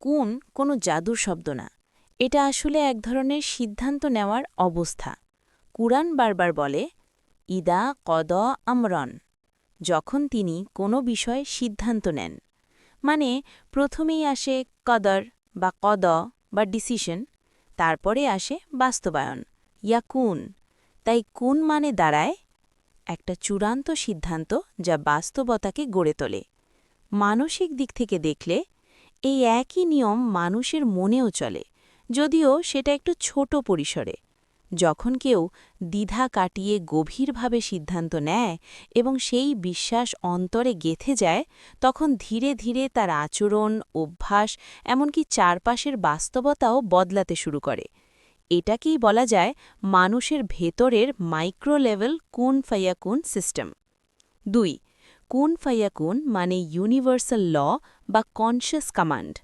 কোন কোনো জাদুর শব্দ না। এটা আসলে এক ধরনের সিদ্ধান্ত নেওয়ার অবস্থা। কুরআন বারবার বলে, ইদা কদ আমরন। যখন তিনি কোনো বিষয়ে সিদ্ধান্ত নেন। মানে প্রথমেই আসে কদর বা কদ বা ডিসিশন, তারপরে আসে বাস্তবায়ন ইয়া কুন তাই কুন মানে দাঁড়ায়, একটা চূড়ান্ত সিদ্ধান্ত যা বাস্তবতাকে গড়ে তোলে। মানসিক দিক থেকে দেখলে এই একই নিয়ম মানুষের মনেও চলে, যদিও সেটা একটু ছোট পরিসরে। যখন কেউ দ্বিধা কাটিয়ে গভীরভাবে সিদ্ধান্ত নেয় এবং সেই বিশ্বাস অন্তরে গেথে যায়, তখন ধীরে ধীরে তার আচরণ, অভ্যাস, এমনকি চারপাশের বাস্তবতাও বদলাতে শুরু করে। এটাকেই বলা যায় মানুষের ভেতরের মাইক্রো লেভেল কুন ফাইয়াকুন সিস্টেম। দুই কুন ফাইয়াকুন মানে ইউনিভার্সাল ল বা কনশিয়াস কমান্ড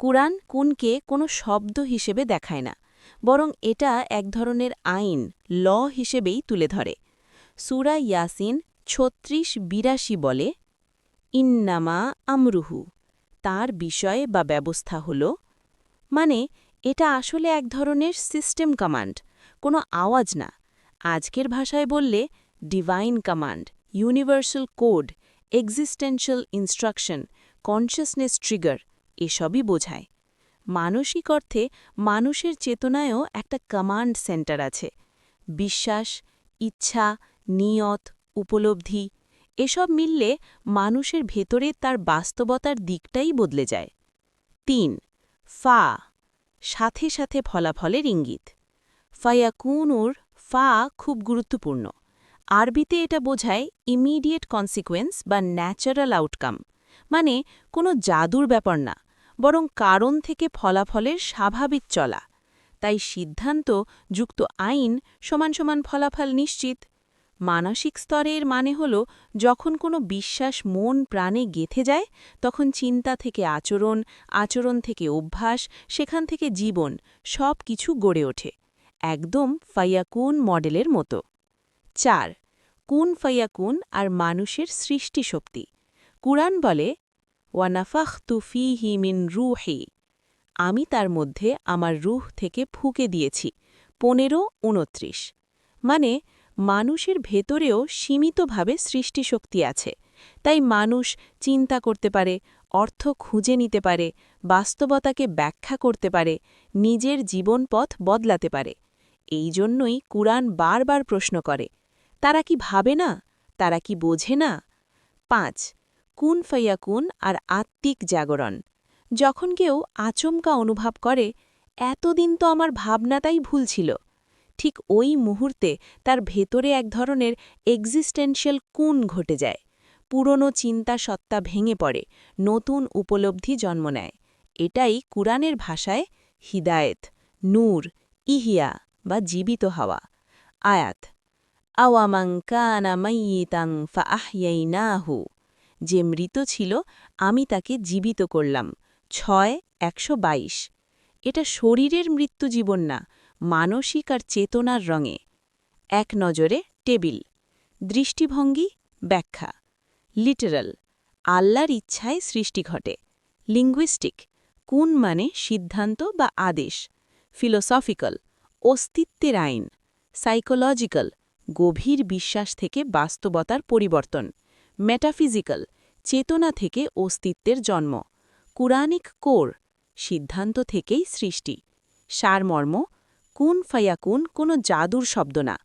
কুরআন কুনকে কোনো শব্দ হিসেবে দেখায় না, বরং এটা এক ধরনের আইন ল হিসেবেই তুলে ধরে। সুরা ইয়াসিন ছত্রিশ বিরাশি বলে, ইন্নামা আমরুহু তার বিষয় বা ব্যবস্থা হল মানে এটা আসলে এক ধরনের সিস্টেম কমান্ড কোনো আওয়াজ না। আজকের ভাষায় বললে divine command universal code existential instruction, consciousness trigger, এসবই বোঝায়। মানসিক অর্থে মানুষের চেতনায়ও একটা কমান্ড সেন্টার আছে। বিশ্বাস, ইচ্ছা, নিয়ত, উপলব্ধি, এসব মিললে মানুষের ভেতরে তার বাস্তবতার দিকটাই বদলে যায়। তিন, ফা, সাথে সাথে ফলাফলের ইঙ্গিত। ফায়াকুনুর ফা খুব গুরুত্বপূর্ণ। আরবিতে এটা বোঝায় ইমিডিয়েট কনসিকোয়েন্স বা ন্যাচারাল আউটকাম মানে কোনো জাদুর ব্যাপার না, বরং কারণ থেকে ফলাফলের স্বাভাবিক চলা। তাই সিদ্ধান্ত যুক্ত আইন সমান সমান ফলাফল নিশ্চিত। মানসিক স্তরের মানে হল, যখন কোনো বিশ্বাস মন প্রাণে গেথে যায়, তখন চিন্তা থেকে আচরণ আচরণ থেকে অভ্যাস, সেখান থেকে জীবন সব কিছু গড়ে ওঠে। একদম ফাইয়াকুন মডেলের মতো। চার, কুন ফাইয়াকুন আর মানুষের সৃষ্টিশক্তি। কুরআন বলে ওয়ানাফাখ তুফি হিমিন রুহি। আমি তার মধ্যে আমার রুহ থেকে ফুকে দিয়েছি, পনেরো, উনত্রিশ। মানে মানুষের ভেতরেও সীমিতভাবে সৃষ্টিশক্তি আছে। তাই মানুষ চিন্তা করতে পারে, অর্থ খুঁজে নিতে পারে, বাস্তবতাকে ব্যাখ্যা করতে পারে, নিজের জীবনপথ বদলাতে পারে। এই জন্যই কুরআন বারবার প্রশ্ন করে তারা কি ভাবে না? তারা কি বোঝে না? পাঁচ, কুন ফাইয়াকুন আর আত্মিক জাগরণ। যখন কেউ আচমকা অনুভব করে, এতদিন তো আমার ভাবনাটাই ভুল ছিল। ঠিক ওই মুহূর্তে তার ভেতরে এক ধরনের এক্সিস্টেন্সিয়াল কুন ঘটে যায়। পুরনো চিন্তা সত্তা ভেঙে পড়ে, নতুন উপলব্ধি জন্ম নেয়। এটাই কুরআনের ভাষায় হিদায়েত, নূর, ইহিয়া বা জীবিত হওয়া। আয়াত আওয়ামাং কানা মাইয়িতাং ফা আহিয়াইনাহু যে মৃত ছিল, আমি তাকে জীবিত করলাম। ছয়, একশো এটা শরীরের মৃত্যু জীবন না, মানসিক আর চেতনার রঙে। এক নজরে টেবিল। দৃষ্টিভঙ্গি, ব্যাখ্যা। লিটারাল। আল্লাহর ইচ্ছায় সৃষ্টি ঘটে। লিঙ্গুইস্টিক। কোন মানে সিদ্ধান্ত বা আদেশ? ফিলোসফিক্যাল। অস্তিত্বের আইন। সাইকোলজিক্যাল। গভীর বিশ্বাস থেকে বাস্তবতার পরিবর্তন মেটাফিজিক্যাল চেতনা থেকে অস্তিত্বের জন্ম কুরানিক কোর, সিদ্ধান্ত থেকেই সৃষ্টি, সারমর্ম, কুন ফায়াকুন কোনো জাদুর শব্দ না,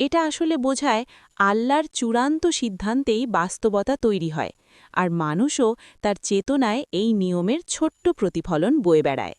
এটা আসলে বোঝায় আল্লাহর চূড়ান্ত সিদ্ধান্তেই বাস্তবতা তৈরি হয়, আর মানুষও তার চেতনায় এই নিয়মের ছোট্ট প্রতিফলন বয়ে বেড়ায়।